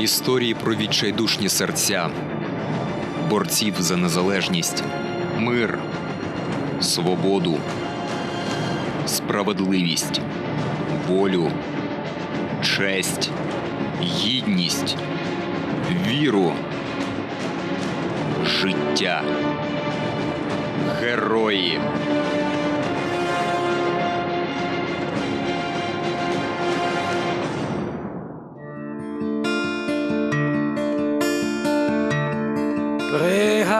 Історії про відчайдушні серця, борців за незалежність, мир, свободу, справедливість, волю, честь, гідність, віру, життя. Герої.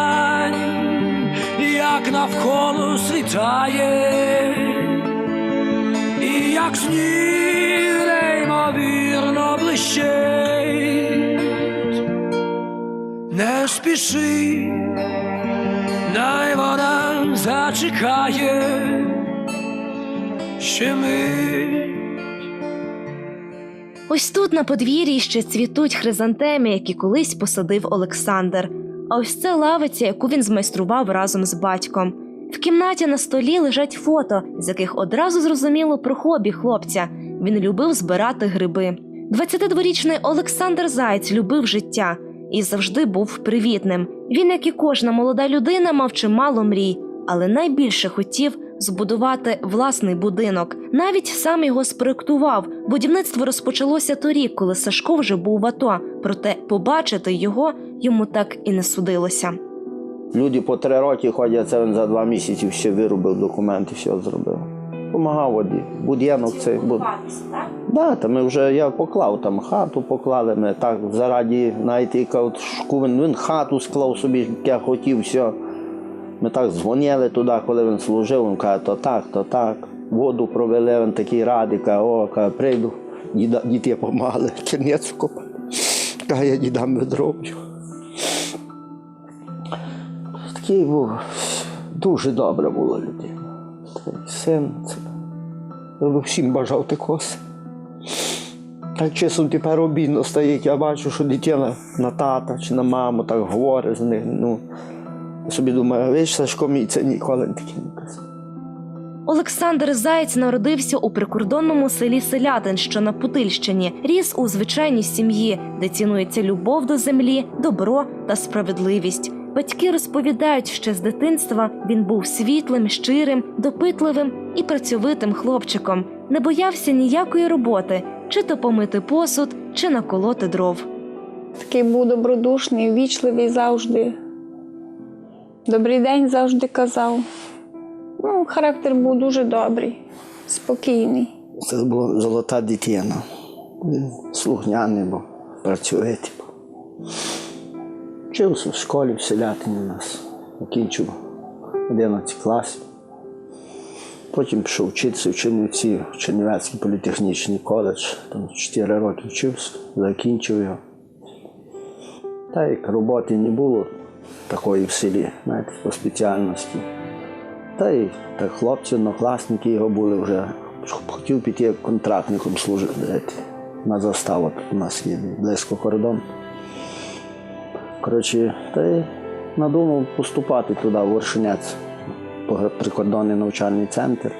як навколо світає, і як сніг неймовірно блищить. Не спіши, най вона зачекає, ще мить. Ось тут на подвір'ї ще цвітуть хризантеми, які колись посадив Олександр. А ось це лавиця, яку він змайстрував разом з батьком. В кімнаті на столі лежать фото, з яких одразу зрозуміло про хобі хлопця. Він любив збирати гриби. 22-річний Олександр Заєць любив життя і завжди був привітним. Він, як і кожна молода людина, мав чимало мрій, але найбільше хотів збудувати власний будинок. Навіть сам його спроектував. Будівництво розпочалося торік, коли Сашко вже був в АТО. Проте побачити його йому так і не судилося. Люди по три роки ходять, це він за два місяці все виробив документи, все зробив. Помагав воді. Будинок цей. Буд... Да, та ми вже я поклав там хату, поклали ми так зараді, знаєте, яка він, він хату склав собі, як я хотів, все. Ми так дзвонили туди, коли він служив, він каже, то так, то так. Воду провели, він такий радий, каже, о, каже, прийду, діда, діти помагали, чернець копати. Каже, я дідам відроблю. Такий був дуже добра була людина. Такий Син, всім бажав такого. сина. Так часом тепер обідно стає, я бачу, що дитина на тата чи на маму так говорить з них. Ну, собі думаю, виш, Сашко мій це ніколи таке не казав. Олександр Заєць народився у прикордонному селі Селятин, що на Путильщині, ріс у звичайній сім'ї, де цінується любов до землі, добро та справедливість. Батьки розповідають, що з дитинства він був світлим, щирим, допитливим і працьовитим хлопчиком. Не боявся ніякої роботи, чи то помити посуд, чи наколоти дров. Такий був добродушний, ввічливий завжди. Добрий день завжди казав. Ну, характер був дуже добрий, спокійний. Це була золота дитина. Слухняний був, працьовитий був. Вчився в школі в селятині у нас, закінчив 11 класів. Потім пішов вчитися в Чернівці, в Чернівецький політехнічний коледж. Там 4 роки вчився, закінчив його. Та як роботи не було такої в селі, знаєте, по спеціальності. Та й так хлопці, однокласники його були вже. Хотів піти контрактником служити на заставу тут у нас є близько кордон. Коротше, та й надумав поступати туди, в Вершинець, прикордонний навчальний центр.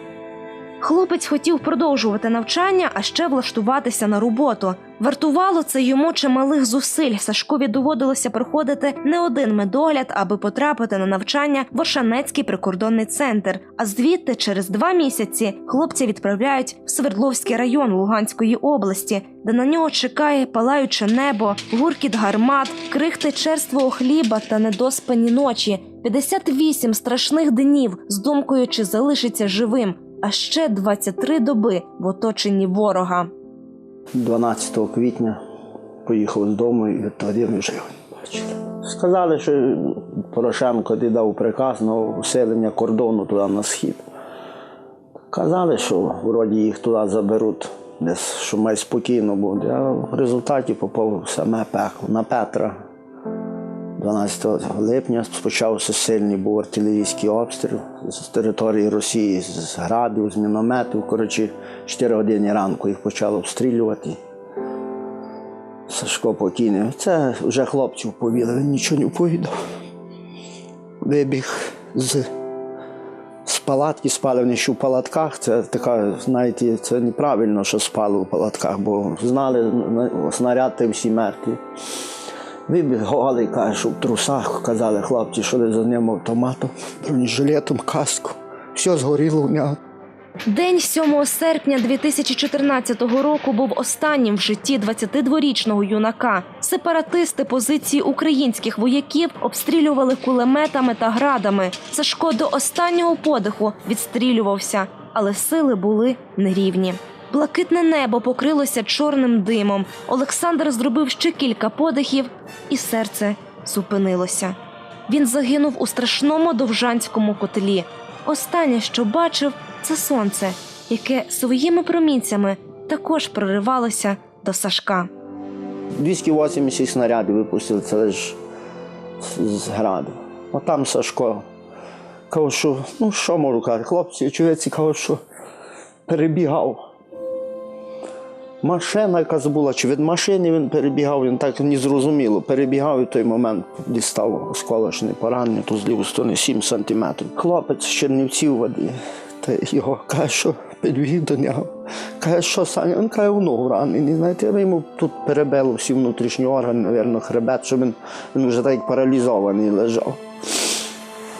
Хлопець хотів продовжувати навчання, а ще влаштуватися на роботу. Вартувало це йому чималих зусиль. Сашкові доводилося проходити не один медогляд, аби потрапити на навчання в Ошанецький прикордонний центр. А звідти через два місяці хлопця відправляють в Свердловський район Луганської області, де на нього чекає палаюче небо, гуркіт гармат, крихти черствого хліба та недоспані ночі. 58 страшних днів з думкою, чи залишиться живим а ще 23 доби в оточенні ворога. 12 квітня поїхав з дому і відтворив не бачили. Сказали, що Порошенко дав приказ на усилення кордону туди на схід. Казали, що вроді їх туди заберуть десь, що май спокійно буде. А в результаті попав саме пекло на Петра. 12 липня почався сильний був артилерійський обстріл з території Росії, з градів, з мінометів. Коротше, 4 години ранку їх почали обстрілювати. Сашко покійний. Це вже хлопців повіли, він нічого не повідав. Вибіг з, з палатки, спали вони ще в палатках. Це така, знаєте, це неправильно, що спали в палатках, бо знали, снаряд та всі мертві. Вибіг голий, каже, що в трусах казали хлопці, що за ним автоматом, бронежилетом, каску. Все згоріло в нього. День 7 серпня 2014 року був останнім в житті 22-річного юнака. Сепаратисти позиції українських вояків обстрілювали кулеметами та градами. Сашко до останнього подиху відстрілювався, але сили були нерівні. Блакитне небо покрилося чорним димом. Олександр зробив ще кілька подихів, і серце зупинилося. Він загинув у страшному довжанському котлі. Останнє, що бачив, це сонце, яке своїми промінцями також проривалося до Сашка. 280 снарядів випустили, це лише з- граду. А там Сашко каже, що ну що можу казати, хлопці, очевидці кажуть, що перебігав. Машина якась була, чи від машини він перебігав, він так не зрозуміло. Перебігав і в той момент дістав осколочне поранення, то з лівої сторони 7 сантиметрів. Хлопець з Чернівців води. Та його каже, що підвів до нього. Каже, що Саня? Він каже, в ногу ранений. Знаєте, йому тут перебило всі внутрішні органи, мабуть, хребет, що він, він вже так паралізований лежав.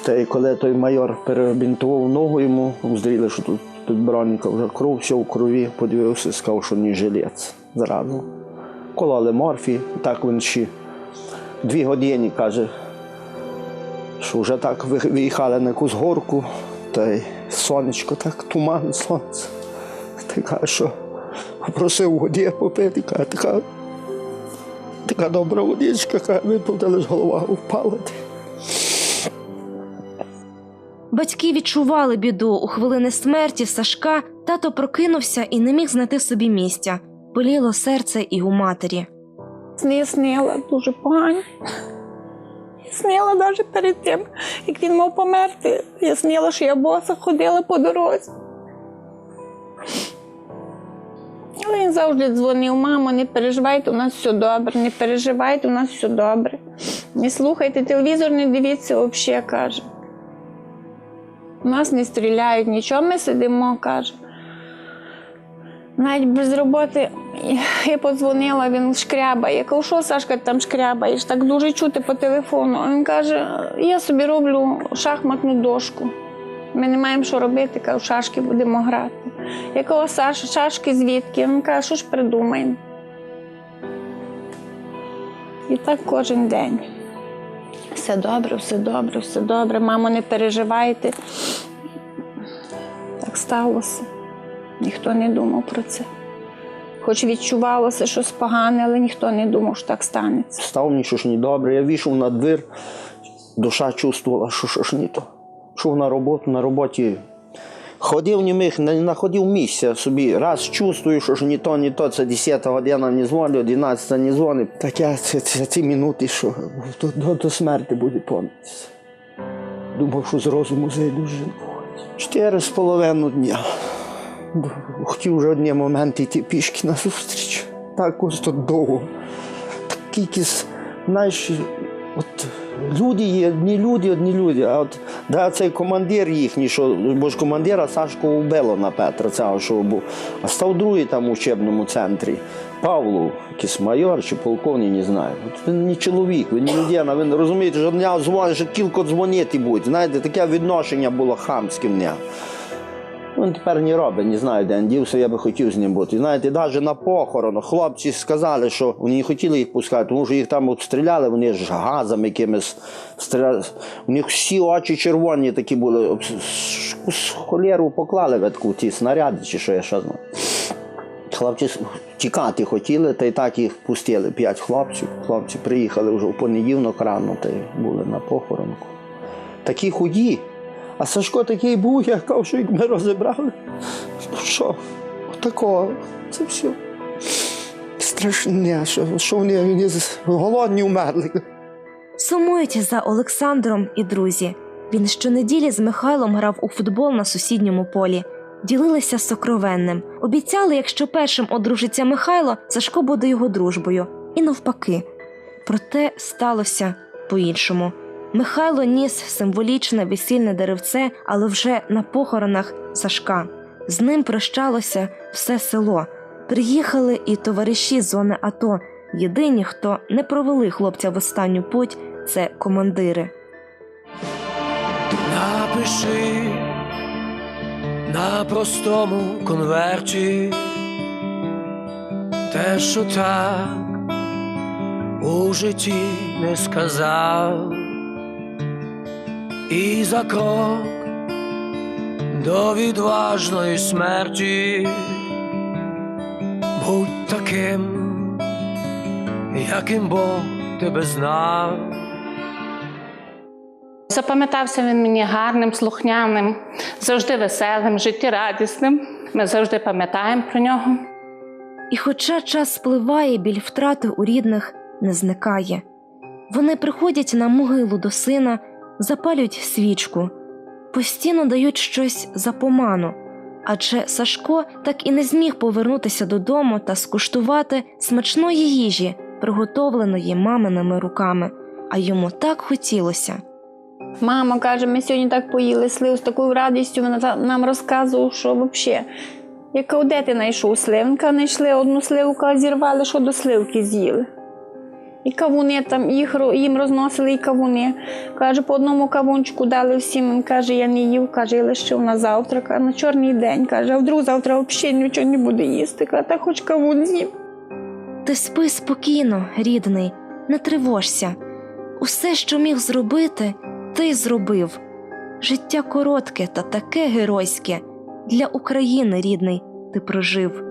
Та й коли той майор перебінтував ногу йому, зріли, що тут, тут броніка вже кров, все в крові, подивився, сказав, що не жилець зразу. Кололи морфі, так він ще дві години каже, що вже так виїхали на якусь горку, та й сонечко, так туман, сонце. Така, що попросив воді попити, каже, така, така добра водичка, та лиш голова впала. Батьки відчували біду у хвилини смерті Сашка. Тато прокинувся і не міг знайти собі місця. Боліло серце і у матері. Сни снила дуже погані. Снила навіть перед тим, як він мав померти. Я снила, що я боса ходила по дорозі. Але він завжди дзвонив, мамо, не переживайте, у нас все добре, не переживайте, у нас все добре. Не слухайте телевізор, не дивіться взагалі, каже. Нас не стріляють, нічого, ми сидимо, каже. Навіть без роботи я подзвонила, він шкрябає. Я кажу, що Сашка там шкрябаєш? Так дуже чути по телефону. А Він каже, я собі роблю шахматну дошку. Ми не маємо що робити, кажу, шашки будемо грати. Я кажу, шашки звідки? Він каже, що ж придумаємо. І так кожен день. Все добре, все добре, все добре. Мамо, не переживайте. Так сталося. Ніхто не думав про це. Хоч відчувалося щось погане, але ніхто не думав, що так станеться. Став мені, щось не добре. Я вийшов на двір, душа чувствувала, що щось не то. Йшов на роботу, на роботі. Ходив міг, не знаходив місця собі. Раз чувствую, що ж не то, не то, це 10 година не дзвонить, 11 не дзвонить. Так я ці, ці, ці минути, що до, до, до смерті буде помнитися. Думав, що з розуму зайду вже. Чотири з половиною дня. Хотів вже одні моменти йти пішки на зустріч. Так ось тут довго. Якісь, знаєш, от люди є, одні люди, одні люди. А от да, цей командир їхній, що, бо ж командира Сашко вбило на Петра, цього, що був. А став другий там у учебному центрі. Павлу, якийсь майор чи полковник, не знаю. От він не чоловік, він не людина, він розумієте, що дня дзвонить, що тільки дзвонити будь. Знаєте, таке відношення було хамське в нього. Він тепер не робить, не знаю, де він дівся, я би хотів з ним бути. Знаєте, навіть на похоронах хлопці сказали, що вони не хотіли їх пускати, тому що їх там обстріляли, вони ж газом якимось стріляли. У них всі очі червоні такі були. С- Холєру поклали в ті снаряди, чи що я ще знаю. Хлопці тікати хотіли, та й так їх пустили. П'ять хлопців. Хлопці приїхали вже в понеділок рано, та й були на похоронку. Такі худі. А Сашко такий був, я кажу, що як ми розібрали. Що? От такого. Це все. Страшне, що, що вони, вони голодні вмерли. Сумують за Олександром і друзі. Він щонеділі з Михайлом грав у футбол на сусідньому полі, ділилися сокровенним. Обіцяли, якщо першим одружиться Михайло, Сашко буде його дружбою. І навпаки. Проте сталося по-іншому. Михайло ніс символічне весільне деревце, але вже на похоронах Сашка. З ним прощалося все село. Приїхали і товариші з зони АТО. Єдині, хто не провели хлопця в останню путь, це командири. Напиши на простому конверті те, що так у житті не сказав, і за крок до відважної смерті будь таким, яким Бог тебе знав. Запам'ятався він мені гарним, слухняним, завжди веселим, життєрадісним. Ми завжди пам'ятаємо про нього. І хоча час спливає, біль втрати у рідних не зникає. Вони приходять на могилу до сина, запалюють свічку, постійно дають щось за поману. Адже Сашко так і не зміг повернутися додому та скуштувати смачної їжі, приготовленої маминими руками, а йому так хотілося. Мама каже, ми сьогодні так поїли слив з такою радістю. Вона нам розказувала, що взагалі, яка де ти знайшов сливника, знайшли одну сливку, а зірвали, що до сливки з'їли. І кавуни там їх, їм розносили, і кавуни. Каже, по одному кавунчику дали всім. Він каже, я не їв, каже, я лишив на завтра, каже, на чорний день. Каже, а вдруг завтра взагалі нічого не буде їсти. Каже, та хоч кавун з'їм. Ти спи спокійно, рідний, не тривожся. Усе, що міг зробити, ти зробив. Життя коротке та таке геройське. Для України, рідний, ти прожив.